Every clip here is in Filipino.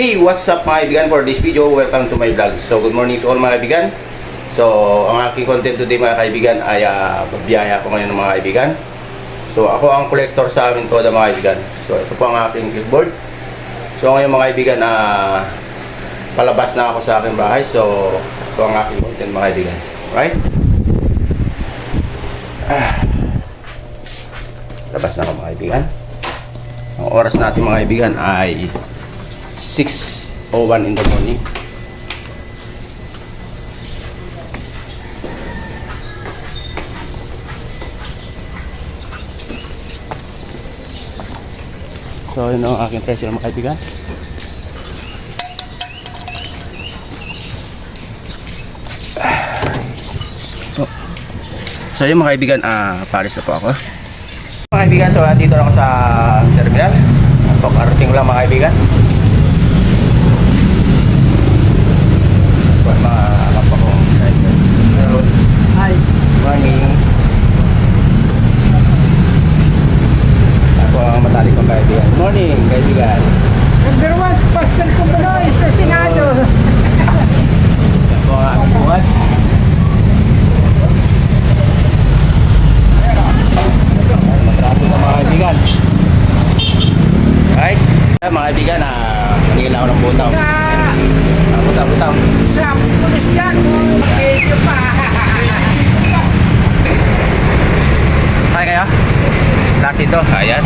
Hey, what's up mga kaibigan for this video? Welcome to my vlog. So, good morning to all mga kaibigan. So, ang aking content today mga kaibigan ay uh, biyaya ko ngayon ng mga kaibigan. So, ako ang collector sa amin to mga kaibigan. So, ito po ang aking clipboard. So, ngayon mga kaibigan, ah, palabas na ako sa aking bahay. So, ito ang aking content mga kaibigan. Right? Ah. Labas na ako mga kaibigan. Ang oras natin mga kaibigan ay 6.01 in the morning. So, yun ang aking presyo mga kaibigan. So, so yun mga kaibigan, ah, paris na po ako. Mga kaibigan, so dito ako sa terminal. Pagkarating lang mga kaibigan. Mga kapwa kong driver. Hello. Hi. Morning. Ako ang matalik kong kaibigan. Morning, kaibigan. Number one, Pastor Kumbanoy sa Senado. Ako ang aming buhat. Matrato na mga kaibigan. Right? Mga kaibigan, ah, ako ng butaw. Sa, Butaw. sa pulis dyan. Medyo pa. Kaya kayo? Klase ito. Ayan.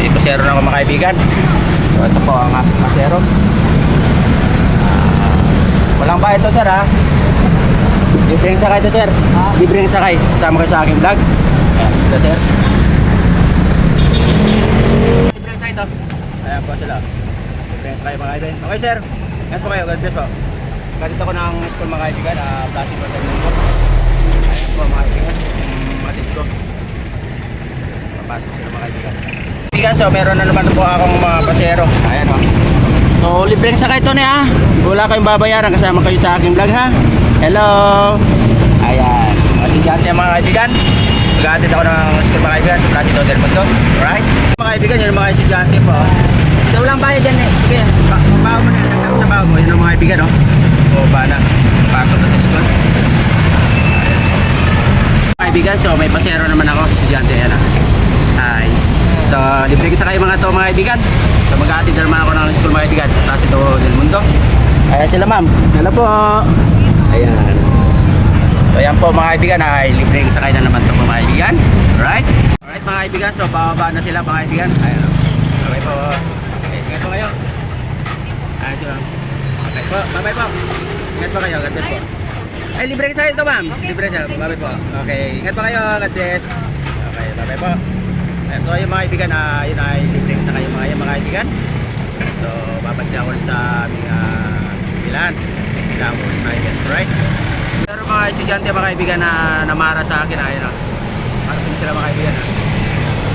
May pasero na ako mga kaibigan. So, ito po ang aking pasero. Ah, walang bayad to sir ha. Libreng sakay to sir. Libreng sakay. Kasama kayo sa aking vlog. Ayan, ito sir. Libreng sakay to. Ayan po sila. Libreng sakay mga kaibigan. Okay sir. Ayan po kayo. God bless po. Ganito ko ng school mga kaibigan. Uh, Plastic Hotel Mundo. Ayan po mga kaibigan. Yung matip ko. Papasok sila mga kaibigan. Kaibigan, so meron na naman po akong mga pasero. Ayan o. So, libreng sakay to niya. Wala kayong babayaran kasama kayo sa aking vlog ha. Hello. Ayan. Mga sidyante mga kaibigan. Mag-aatid ako ng school mga kaibigan sa Placido del Mundo. Alright? Mga kaibigan, yun mga sidyante po. So, walang bayad dyan eh. Pa- Bawo mo na, nagtapos sa bawo mo. Yun ang mga kaibigan? O, ba na. Pasok na sa school. Kaibigan, so may pasero naman ako. Estudyante, yan ah. Hi. So, libre ka sa kayo mga to mga kaibigan. So, mag-aatid na naman ako ng school mga kaibigan sa Placido del Mundo. Ayan sila ma'am. Hello po. Ayan. So, ayan po mga kaibigan. Ay, libre ka sa kayo na naman to mga kaibigan. Alright? Alright mga kaibigan. So, bababa na sila mga kaibigan. Ayan. Okay po. Okay, ingat po kayo. Ayan sila. Okay po. Bye-bye po. Ingat po kayo. God bless po. Ay, libre ka sa ito, ma'am. Libre siya. Bye-bye po. Okay. Ingat po kayo. God bless. Okay. Bye-bye po. Ayan, so, yung mga kaibigan, na yun ay libre sa kayo mga, yung mga kaibigan. So, babalik ako ulit sa aming uh, bilan. Ko ulit kaibigan. Alright? Pero mga estudyante, mga kaibigan na namara sa akin, ayun o. Parating sila mga kaibigan. ah.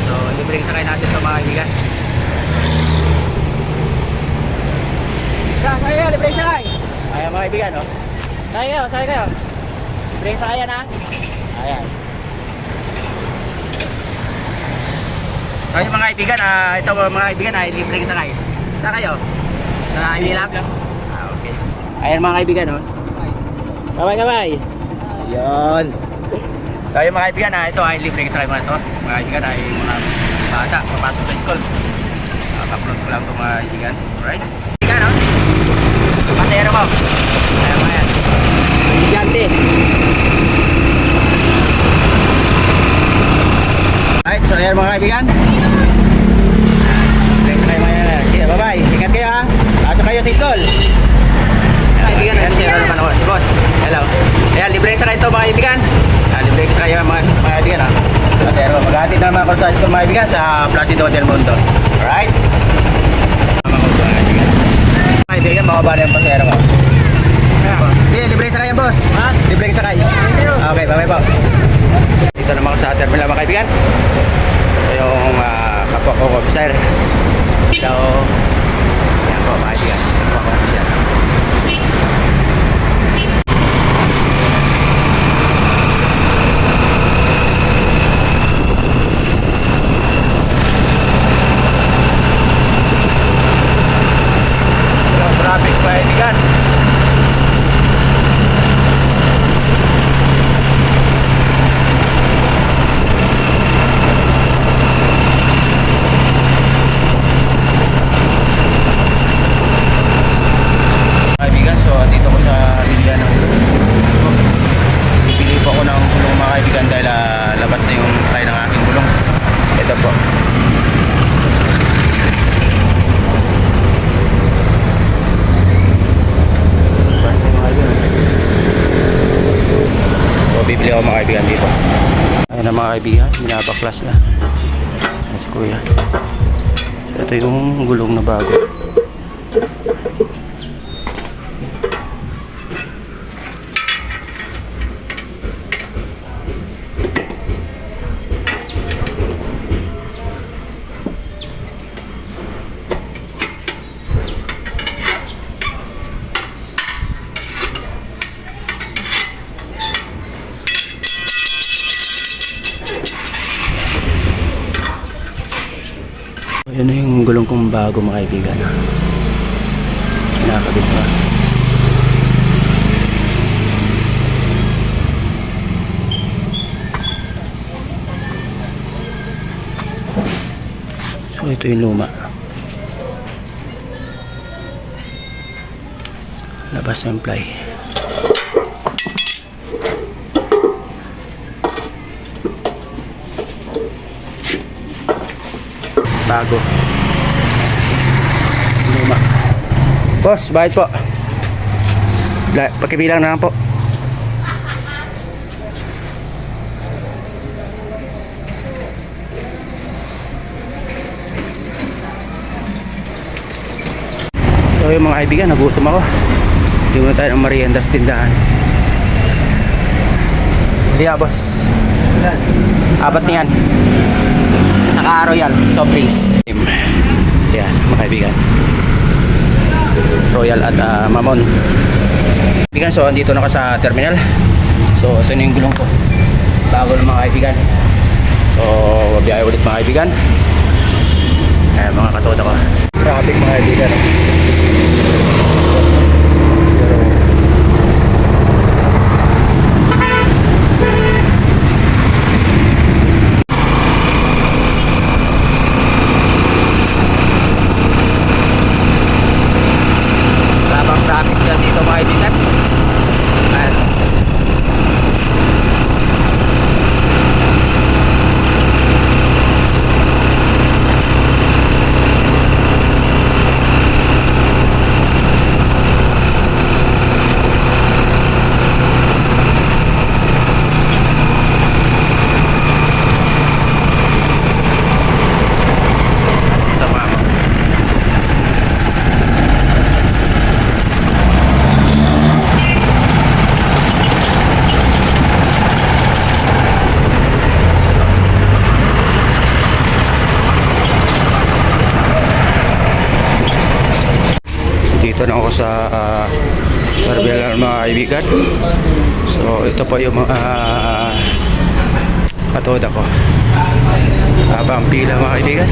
So, libre sa kayo natin ito mga kaibigan. Sakay, libre sakay. Ayan mga kaibigan, oh. Sakay kayo, sakay kayo. Libre sa kaya na. Ayan. Yung mga kaibigan, ah, ito mga kaibigan ay libre sa kayo. Sa kayo? Sa Inilab? Ah, okay. Ayan mga kaibigan, oh. Kamay, kamay. So yung mga kaibigan, ah, ito ay libre sa kayo mga ito. Mga kaibigan ay mga bata, papasok sa school. Uh, upload ko lang ito mga kaibigan. Alright? Kaibigan. Pasero ko. Ayan mga yan. Estudyante. Alright, so ayan mga kaibigan. Thanks kayo mga. Sige, bye-bye. Ingat kayo ha. Pasok kayo sa school. Kaibigan. Ayan, zero naman ako. Si boss. Hello. Ayan, libre sa kayo ito mga kaibigan. Ayan, libre sa kayo mga, mga kaibigan ha. Pasero. Mag-aatid naman ako sa school mga kaibigan sa Placido del Mundo. Alright? Tama ko mga kaibigan. Mga kaibigan, makaba na yung pasero ko. Sige, libre sa kayo, boss. Ha? Libre sa kayo. Okay, bye-bye po. Dito naman sa terminal, mga kaibigan. Ito yung uh, kapwa ko officer. So, yan po, mga kaibigan. Kapwa ko officer. Bro, bro. kaibigan dahil ah, labas na yung try ng aking gulong. Ito po. Labas na yung kaibigan. So, bibili ako mga kaibigan dito. Ayun na mga kaibigan, binabaklas na. Ayan si kuya. Ito yung gulong na bago. Ayan na yung gulong kong bago mga kaibigan. Nakakabit pa. So ito yung luma. Labas yung ply. Bago. Luma. Boss, bayad po. La- Pakibilang na lang po. So yung mga kaibigan, nagutom ako. Hindi muna tayo ng merienda sa tindahan. Hindi nga, boss. Apat na yan. Saka Royal, soft drinks. Yan, mga kaibigan. Royal at ah, Mamon. Kaibigan, so andito na ka sa terminal. So ito na yung gulong ko. Bago ng mga kaibigan. So, mabiyahe ulit mga kaibigan. Ayan, mga katoda ko. Traffic mga kaibigan. Zero. Wala bang traffic dyan dito mga kaibigan? Ayan. Sama mo. Dito na ako sa uh, terminal mga kaibigan. So ito po yung mga uh, katoda ko. Habang pila mga kaibigan.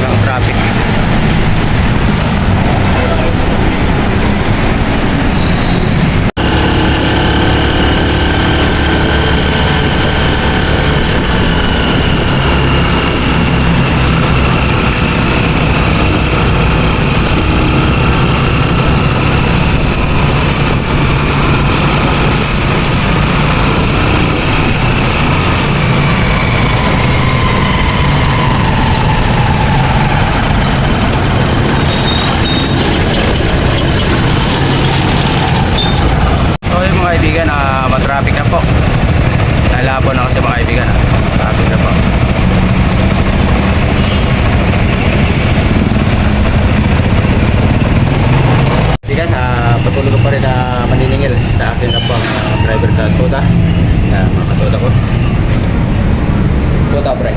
Walang traffic. So yung mga kaibigan, uh, matraffic na po. Nalabo na kasi mga kaibigan. ah. Traffic na po. Kaibigan, uh, patuloy ko pa rin na maniningil sa akin na po ang ah, driver sa Toda. Yan, mga katoda ko. Toda, pre.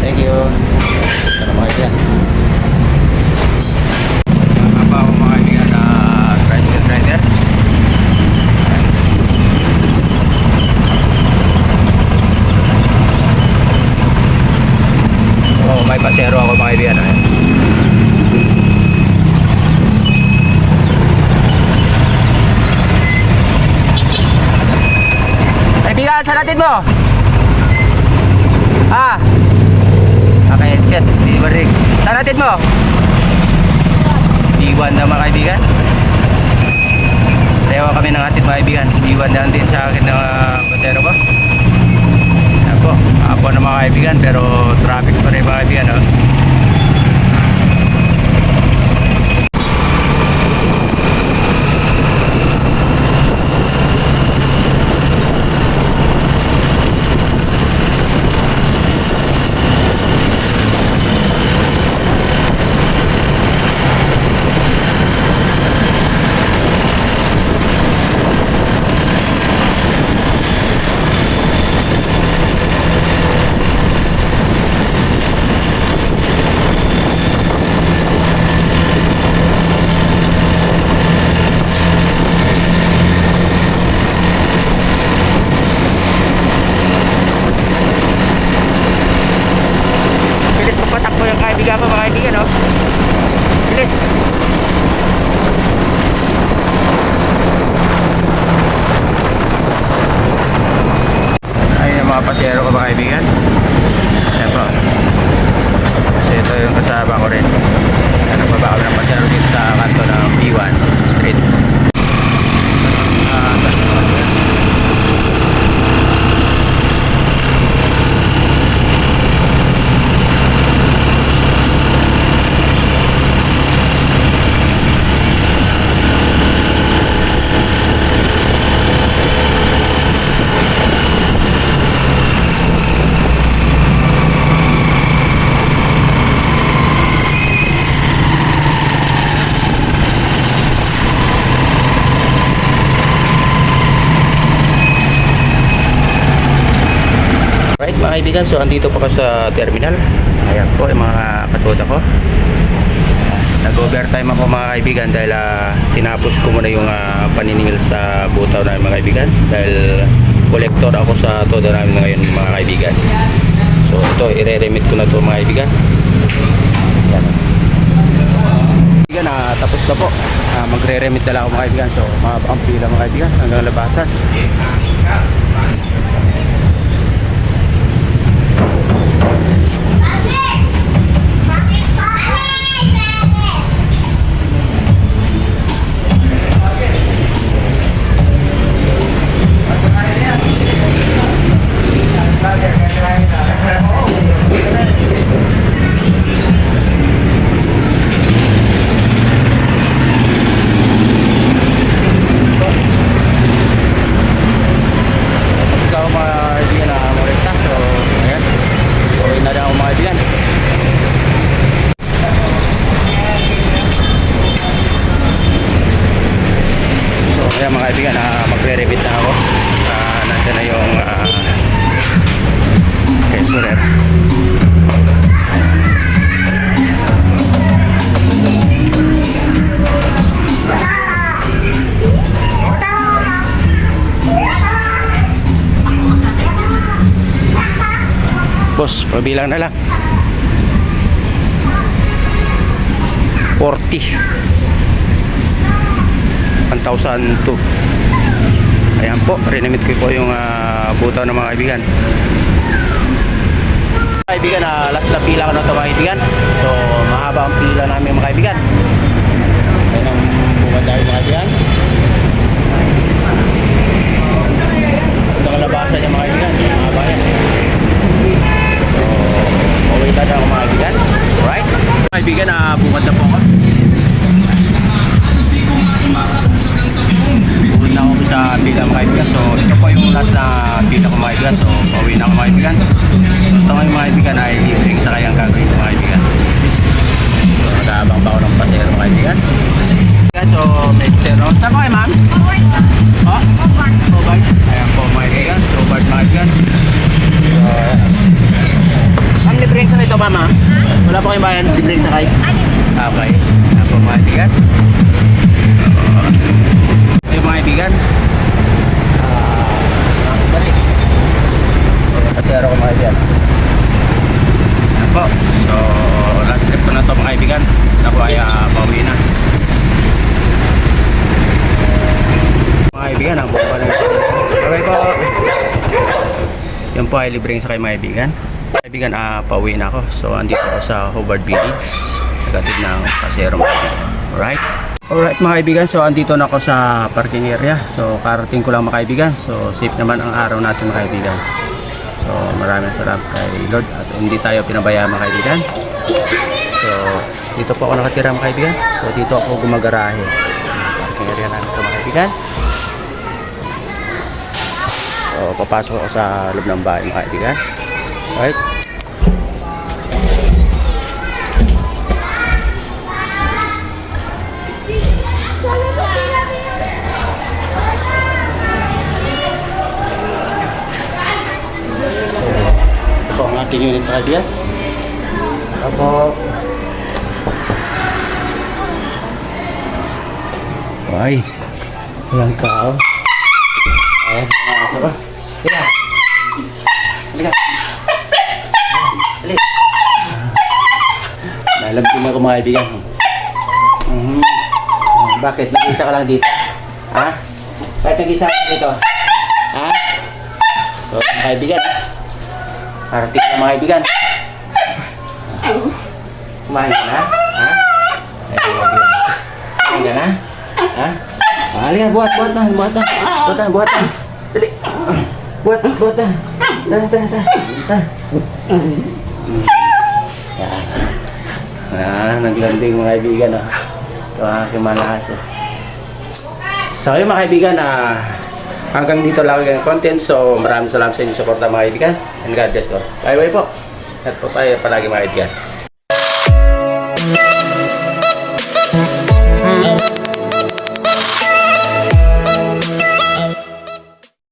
Thank you. Sana mga kaibigan. Tama pa ako mga kaibigan na tricycle rider. Oh, may pasero ako mga kaibigan. Ayan. Saan natin mo? Ah! mo? Iwan na mga kaibigan. Rewa kami ng ating mga kaibigan. Iwan na din sa akin ng uh, batero ko. Yan po. Ako na mga kaibigan pero traffic pa rin mga kaibigan. Oh. Kaibigan, so andito pa ako sa terminal. Ayan po yung mga katuta ko. Nag-overtime ako mga kaibigan dahil ah, tinapos ko muna yung ah, paniningil sa butaw namin mga kaibigan. Dahil collector ako sa todo namin ngayon mga kaibigan. So ito, ire-remit ko na to mga kaibigan. Yan. Kaibigan, ah, tapos na po. Ah, magre-remit na lang ako mga kaibigan. So mahaba ang pila mga kaibigan hanggang labasan. So, ayan mga kaibigan, uh, magre-rebit na ako. Uh, nandiyan na yung uh, pesorer. Boss, pabilang na lang. 40. 1,002. Ayan po, rinamit ko po yung uh, butaw ng mga kaibigan. Kaibigan, uh, last na pila ko na ito mga kaibigan. So, mahaba ang pila namin mga kaibigan. Ayan ang bukad dahil mga kaibigan. Ito ang labasan niya mga kaibigan. Mahaba yan. So, pauwi tayo mga kaibigan. Alright? Mga kaibigan, uh, bukad na po ako. Bukod na ako sa pila mga kaibigan. So, ito po yung last na pila ko mga kaibigan. So, pauwi na ako mga kaibigan. Ito ngayon mga kaibigan ay libreng sa kayang gagawin mga kaibigan. So, nag-aabang pa ako ng pasero mga kaibigan. So, may pasero. Saan kayo ma'am? Oh? Hobart. Ayan po mga kaibigan. So, Hobart mga kaibigan. So, Ma'am, libreng ito mama? Wala po kayong bayan, libreng sakay? Ah, Okay. Po mga kaibigan. Yung mga kaibigan. Ah, balik. Pasero ko mga kaibigan. Ayan po. So, last trip ko na to mga kaibigan. Ako ay uh, pauwi na. Mga kaibigan, ang buong pala. Okay po. Yan po ay libreng sa kay mga kaibigan. Kaibigan, ah, pauwi na ako. So, andito ako sa Hobart Village. gatid ng pasero mga kaibigan. Alright? Alright mga kaibigan, so andito na ako sa parking area. So karating ko lang mga kaibigan. So safe naman ang araw natin mga kaibigan. So maraming salamat kay Lord at hindi tayo pinabayaan mga kaibigan. So dito po ako nakatira mga kaibigan. So dito ako gumagarahe. Parking area namin ito mga kaibigan. So papasok ako sa loob ng bahay mga kaibigan. Alright? Aking unit kaibigan. Apo. Ay, walang tao. Ay, mga aso ba? Halika. Halika. Halika. Nalabsin ako mga kaibigan. Mhm. Bakit? Nag-isa ka lang dito? Ha? Bakit nag-isa ka dito? Ha? So, mga kaibigan, Parating na mga kaibigan. Kumain ka na? Ha? Kumain ka na? Ha? Ah, Halika, buhat, buhat na, buhat na. Buhat na, buhat na. Dali. Buhat, buhat na. Tara, tara, tara. Tara. Ah, naglanding mga kaibigan. Ah. Ito ang aking malakas. Oh. So ayun mga kaibigan, ah, hanggang dito lang ang content. So maraming salamat sa inyong suporta mga kaibigan. And God bless all. Bye bye po. At po tayo palagi mga kaibigan.